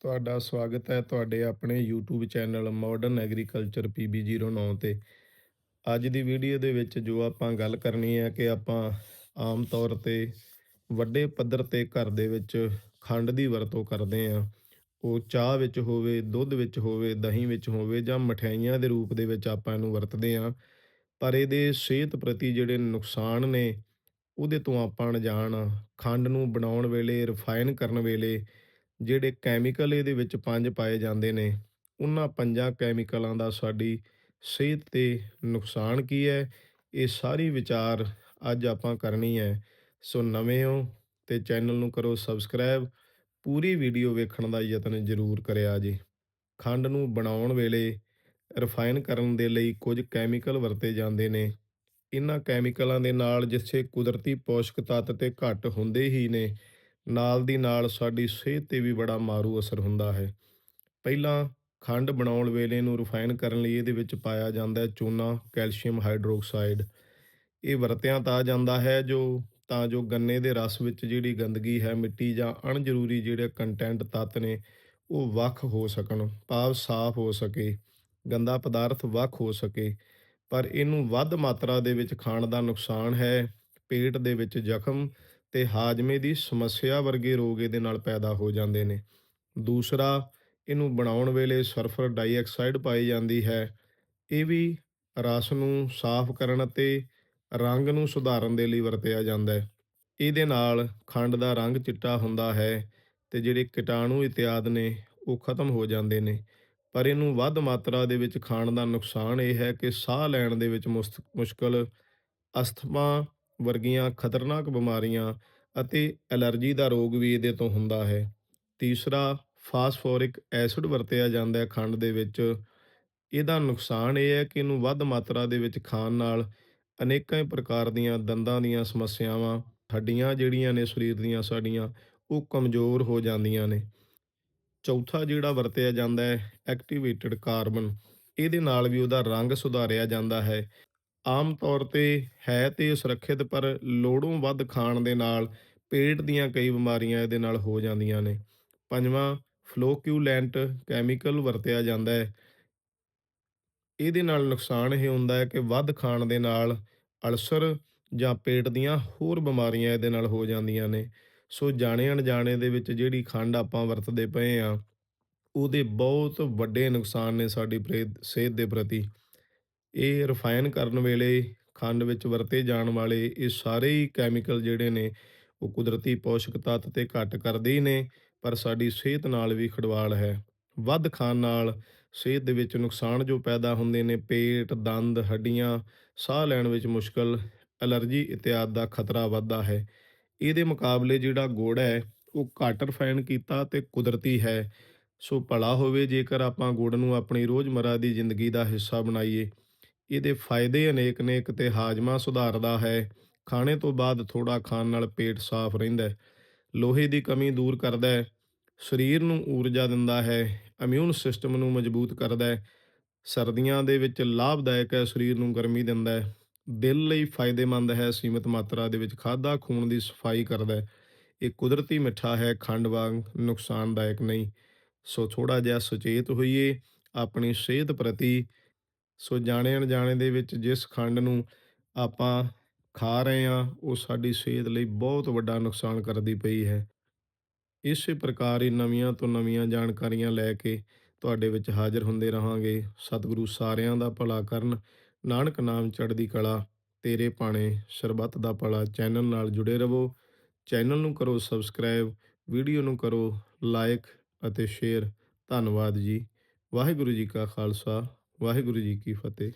ਤੁਹਾਡਾ ਸਵਾਗਤ ਹੈ ਤੁਹਾਡੇ ਆਪਣੇ YouTube channel modern agriculture PB09 ਤੇ। ਅੱਜ ਦੀ ਵੀਡੀਓ ਦੇ ਵਿੱਚ ਜੋ ਆਪਾਂ ਗੱਲ ਕਰਨੀ ਹੈ ਕਿ ਆਪਾਂ ਆਮ ਤੌਰ ਤੇ ਵੱਡੇ ਪੱਧਰ ਤੇ ਘਰ ਦੇ ਵਿੱਚ ਖੰਡ ਦੀ ਵਰਤੋਂ ਕਰਦੇ ਆ ਉਹ ਚਾਹ ਵਿੱਚ ਹੋਵੇ, ਦੁੱਧ ਵਿੱਚ ਹੋਵੇ, ਦਹੀਂ ਵਿੱਚ ਹੋਵੇ ਜਾਂ ਮਠਿਆਈਆਂ ਦੇ ਰੂਪ ਦੇ ਵਿੱਚ ਆਪਾਂ ਇਹਨੂੰ ਵਰਤਦੇ ਆ ਪਰ ਇਹਦੇ ਸਿਹਤ ਪ੍ਰਤੀ ਜਿਹੜੇ ਨੁਕਸਾਨ ਨੇ, ਉਹਦੇ ਤੋਂ ਆਪਾਂ ਅਣਜਾਣ ਖੰਡ ਨੂੰ ਬਣਾਉਣ ਵੇਲੇ ਰਿਫਾਈਨ ਕਰਨ ਵੇਲੇ ਜਿਹੜੇ ਕੈਮੀਕਲ ਇਹਦੇ ਵਿੱਚ ਪੰਜ ਪਾਏ ਜਾਂਦੇ ਨੇ, ਉਹਨਾਂ ਪੰਜਾਂ ਕੈਮੀਕਲਾਂ ਦਾ ਸਾਡੀ ਸਿਹਤ ਤੇ ਨੁਕਸਾਨ ਕੀ ਹੈ? ਇਹ ਸਾਰੀ ਵਿਚਾਰ ਅੱਜ ਆਪਾਂ ਕਰਨੀ ਹੈ। ਸੋ ਨਵੇਂ ਹੋ ਤੇ ਚੈਨਲ ਨੂੰ ਕਰੋ ਸਬਸਕ੍ਰਾਈਬ। ਪੂਰੀ ਵੀਡੀਓ ਵੇਖਣ ਦਾ ਯਤਨ ਜ਼ਰੂਰ ਕਰਿਆ ਜੀ। ਖੰਡ ਨੂੰ ਬਣਾਉਣ ਵੇਲੇ ਰਿਫਾਈਨ ਕਰਨ ਦੇ ਲਈ ਕੁਝ ਕੈਮੀਕਲ ਵਰਤੇ ਜਾਂਦੇ ਨੇ। ਇਹਨਾਂ ਕੈਮੀਕਲਾਂ ਦੇ ਨਾਲ ਜਿੱਥੇ ਕੁਦਰਤੀ ਪੋਸ਼ਕ ਤੱਤ ਤੇ ਘੱਟ ਹੁੰਦੇ ਹੀ ਨੇ ਨਾਲ ਦੀ ਨਾਲ ਸਾਡੀ ਸਿਹਤ ਤੇ ਵੀ ਬੜਾ ਮਾਰੂ ਅਸਰ ਹੁੰਦਾ ਹੈ। ਪਹਿਲਾਂ ਖੰਡ ਬਣਾਉਣ ਵੇਲੇ ਨੂੰ ਰਿਫਾਈਨ ਕਰਨ ਲਈ ਇਹਦੇ ਵਿੱਚ ਪਾਇਆ ਜਾਂਦਾ ਹੈ ਚੂਨਾ, ਕੈਲਸ਼ੀਅਮ ਹਾਈਡਰੋਕਸਾਈਡ। ਇਹ ਵਰਤਿਆਂ ਤਾਂ ਜਾਂਦਾ ਹੈ ਜੋ, ਤਾਂ ਜੋ ਗੰਨੇ ਦੇ ਰਸ ਵਿੱਚ ਜਿਹੜੀ ਗੰਦਗੀ ਹੈ, ਮਿੱਟੀ ਜਾਂ ਅਣਜ਼ਰੂਰੀ ਜਿਹੜੇ ਕੰਟੈਂਟ ਤੱਤ ਨੇ, ਉਹ ਵੱਖ ਹੋ ਸਕਣ, ਭਾਵ ਸਾਫ਼ ਹੋ ਸਕੇ, ਗੰਦਾ ਪਦਾਰਥ ਵੱਖ ਹੋ ਸਕੇ। ਪਰ ਇਹਨੂੰ ਵੱਧ ਮਾਤਰਾ ਦੇ ਵਿੱਚ ਖਾਣ ਦਾ ਨੁਕਸਾਨ ਹੈ, ਪੇਟ ਦੇ ਵਿੱਚ ਜ਼ਖਮ ਤੇ ਹਾਜ਼ਮੇ ਦੀ ਸਮੱਸਿਆ ਵਰਗੇ ਰੋਗ ਇਹਦੇ ਨਾਲ ਪੈਦਾ ਹੋ ਜਾਂਦੇ ਨੇ। ਦੂਸਰਾ, ਇਹਨੂੰ ਬਣਾਉਣ ਵੇਲੇ ਸਲਫਰ ਡਾਈਆਕਸਾਈਡ ਪਾਈ ਜਾਂਦੀ ਹੈ। ਇਹ ਵੀ ਰਸ ਨੂੰ ਸਾਫ਼ ਕਰਨ ਅਤੇ ਰੰਗ ਨੂੰ ਸੁਧਾਰਨ ਦੇ ਲਈ ਵਰਤਿਆ ਜਾਂਦਾ ਹੈ। ਇਹਦੇ ਨਾਲ ਖੰਡ ਦਾ ਰੰਗ ਚਿੱਟਾ ਹੁੰਦਾ ਹੈ ਤੇ ਜਿਹੜੇ ਕੀਟਾਣੂ ਇਤਿਆਦ ਨੇ ਉਹ ਖਤਮ ਹੋ ਜਾਂਦੇ ਨੇ। ਪਰ ਇਹਨੂੰ ਵੱਧ ਮਾਤਰਾ ਦੇ ਵਿੱਚ ਖਾਣ ਦਾ ਨੁਕਸਾਨ ਇਹ ਹੈ ਕਿ ਸਾਹ ਲੈਣ ਦੇ ਵਿੱਚ ਮੁਸਤ- ਮੁਸ਼ਕਲ ਅਸਥਮਾ ਵਰਗੀਆਂ ਖਤਰਨਾਕ ਬਿਮਾਰੀਆਂ ਅਤੇ ਐਲਰਜੀ ਦਾ ਰੋਗ ਵੀ ਇਹਦੇ ਤੋਂ ਹੁੰਦਾ ਹੈ। ਤੀਸਰਾ, ਫਾਸਫੋਰਿਕ ਐਸਿਡ ਵਰਤਿਆ ਜਾਂਦਾ ਹੈ ਖੰਡ ਦੇ ਵਿੱਚ। ਇਹਦਾ ਨੁਕਸਾਨ ਇਹ ਹੈ ਕਿ ਇਹਨੂੰ ਵੱਧ ਮਾਤਰਾ ਦੇ ਵਿੱਚ ਖਾਣ ਨਾਲ ਅਨੇਕਾਂ ਹੀ ਪ੍ਰਕਾਰ ਦੀਆਂ ਦੰਦਾਂ ਦੀਆਂ ਸਮੱਸਿਆਵਾਂ, ਹੱਡੀਆਂ ਜਿਹੜੀਆਂ ਨੇ ਸਰੀਰ ਦੀਆਂ ਸਾਡੀਆਂ, ਉਹ ਕਮਜ਼ੋਰ ਹੋ ਜਾਂਦੀਆਂ ਨੇ। ਚੌਥਾ ਜਿਹੜਾ ਵਰਤਿਆ ਜਾਂਦਾ ਹੈ, ਐਕਟੀਵੇਟਿਡ ਕਾਰਬਨ। ਇਹਦੇ ਨਾਲ ਵੀ ਉਹਦਾ ਰੰਗ ਸੁਧਾਰਿਆ ਜਾਂਦਾ ਹੈ। ਆਮ ਤੌਰ ਤੇ ਹੈ ਤੇ ਸੁਰੱਖਿਅਤ, ਪਰ ਲੋੜੋਂ ਵੱਧ ਖਾਣ ਦੇ ਨਾਲ ਪੇਟ ਦੀਆਂ ਕਈ ਬਿਮਾਰੀਆਂ ਇਹਦੇ ਨਾਲ ਹੋ ਜਾਂਦੀਆਂ ਨੇ। ਪੰਜਵਾਂ, ਫਲੋਕਿਊਲੈਂਟ ਕੈਮੀਕਲ ਵਰਤਿਆ ਜਾਂਦਾ ਹੈ। ਇਹਦੇ ਨਾਲ ਨੁਕਸਾਨ ਇਹ ਹੁੰਦਾ ਹੈ ਕਿ ਵੱਧ ਖਾਣ ਦੇ ਨਾਲ ਅਲਸਰ ਜਾਂ ਪੇਟ ਦੀਆਂ ਹੋਰ ਬਿਮਾਰੀਆਂ ਇਹਦੇ ਨਾਲ ਹੋ ਜਾਂਦੀਆਂ ਨੇ। ਸੋ ਜਾਣੇ ਅਣਜਾਣੇ ਦੇ ਵਿੱਚ ਜਿਹੜੀ ਖੰਡ ਆਪਾਂ ਵਰਤਦੇ ਪਏ ਆ ਉਹਦੇ ਬਹੁਤ ਵੱਡੇ ਨੁਕਸਾਨ ਨੇ ਸਾਡੀ ਪ੍ਰੇ- ਸਿਹਤ ਦੇ ਪ੍ਰਤੀ। ਇਹ ਰਿਫਾਈਨ ਕਰਨ ਵੇਲੇ, ਖੰਡ ਵਿੱਚ ਵਰਤੇ ਜਾਣ ਵਾਲੇ ਇਹ ਸਾਰੇ ਹੀ ਕੈਮੀਕਲ ਜਿਹੜੇ ਨੇ, ਉਹ ਕੁਦਰਤੀ ਪੋਸ਼ਕ ਤੱਤ ਤੇ ਘੱਟ ਕਰਦੇ ਹੀ ਨੇ, ਪਰ ਸਾਡੀ ਸਿਹਤ ਨਾਲ ਵੀ ਖਿਡਵਾੜ ਹੈ। ਵੱਧ ਖਾਣ ਨਾਲ ਸਿਹਤ ਦੇ ਵਿੱਚ ਨੁਕਸਾਨ ਜੋ ਪੈਦਾ ਹੁੰਦੇ ਨੇ, ਪੇਟ, ਦੰਦ, ਹੱਡੀਆਂ, ਸਾਹ ਲੈਣ ਵਿੱਚ ਮੁਸ਼ਕਲ, ਐਲਰਜੀ ਇਤਿਆਦ ਦਾ ਖਤਰਾ ਵੱਧਦਾ ਹੈ। ਇਹਦੇ ਮੁਕਾਬਲੇ ਜਿਹੜਾ ਗੁੜ ਹੈ, ਉਹ ਘੱਟ ਰਿਫਾਈਨ ਕੀਤਾ ਤੇ ਕੁਦਰਤੀ ਹੈ। ਸੋ ਭਲਾ ਹੋਵੇ ਜੇਕਰ ਆਪਾਂ ਗੁੜ ਨੂੰ ਆਪਣੀ ਰੋਜ਼ਮਰਾ ਦੀ ਜ਼ਿੰਦਗੀ ਦਾ ਹਿੱਸਾ ਬਣਾਈਏ। ਇਹਦੇ ਫਾਇਦੇ ਅਨੇਕ ਨੇ, ਇੱਕ ਤੇ ਹਾਜ਼ਮਾ ਸੁਧਾਰਦਾ ਹੈ, ਖਾਣੇ ਤੋਂ ਬਾਅਦ ਥੋੜਾ ਖਾਣ ਨਾਲ ਪੇਟ ਸਾਫ਼ ਰਹਿੰਦਾ ਹੈ, ਲੋਹੇ ਦੀ ਕਮੀ ਦੂਰ ਕਰਦਾ ਹੈ, ਸਰੀਰ ਨੂੰ ਊਰਜਾ ਦਿੰਦਾ ਹੈ ਇਮਿਊਨ ਸਿਸਟਮ ਨੂੰ ਮਜ਼ਬੂਤ ਕਰਦਾ ਹੈ, ਸਰਦੀਆਂ ਦੇ ਵਿੱਚ ਲਾਭਦਾਇਕ ਹੈ, ਸਰੀਰ ਨੂੰ ਗਰਮੀ ਦਿੰਦਾ ਹੈ, ਦਿਲ ਲਈ ਫਾਇਦੇਮੰਦ ਹੈ, ਸੀਮਿਤ ਮਾਤਰਾ ਦੇ ਵਿੱਚ ਖਾਦਾ ਖੂਨ ਦੀ ਸਫ਼ਾਈ ਕਰਦਾ ਹੈ, ਇਹ ਕੁਦਰਤੀ ਮਿੱਠਾ ਹੈ, ਖੰਡ ਵਾਂਗ ਨੁਕਸਾਨਦਾਇਕ ਨਹੀਂ, ਸੋ ਥੋੜਾ ਜਿਹਾ ਸੁਚੇਤ ਹੋਈਏ, ਆਪਣੀ ਸਿਹਤ ਪ੍ਰਤੀ ਸੋ ਜਾਣੇ ਅਣਜਾਣੇ ਦੇ ਵਿੱਚ ਜਿਸ ਖੰਡ ਨੂੰ ਆਪਾਂ ਖਾ ਰਹੇ ਹਾਂ, ਉਹ ਸਾਡੀ ਸਿਹਤ ਲਈ ਬਹੁਤ ਵੱਡਾ ਨੁਕਸਾਨ ਕਰਦੀ ਪਈ ਹੈ। ਇਸੇ ਪ੍ਰਕਾਰ ਹੀ ਨਵੀਆਂ ਤੋਂ ਨਵੀਆਂ ਜਾਣਕਾਰੀਆਂ ਲੈ ਕੇ ਤੁਹਾਡੇ ਵਿੱਚ ਹਾਜ਼ਰ ਹੁੰਦੇ ਰਹਾਂਗੇ। ਸਤਿਗੁਰੂ ਸਾਰਿਆਂ ਦਾ ਭਲਾ ਕਰਨ। ਨਾਨਕ ਨਾਮ ਚੜ੍ਹਦੀ ਕਲਾ, ਤੇਰੇ ਭਾਣੇ ਸਰਬੱਤ ਦਾ ਭਲਾ। ਚੈਨਲ ਨਾਲ ਜੁੜੇ ਰਹੋ। ਚੈਨਲ ਨੂੰ ਕਰੋ ਸਬਸਕ੍ਰਾਈਬ, ਵੀਡੀਓ ਨੂੰ ਕਰੋ ਲਾਈਕ ਅਤੇ ਸ਼ੇਅਰ। ਧੰਨਵਾਦ ਜੀ। ਵਾਹਿਗੁਰੂ ਜੀ ਕਾ ਖਾਲਸਾ। ਵਾਹਿਗੁਰੂ ਜੀ ਕੀ ਫਤਿਹ।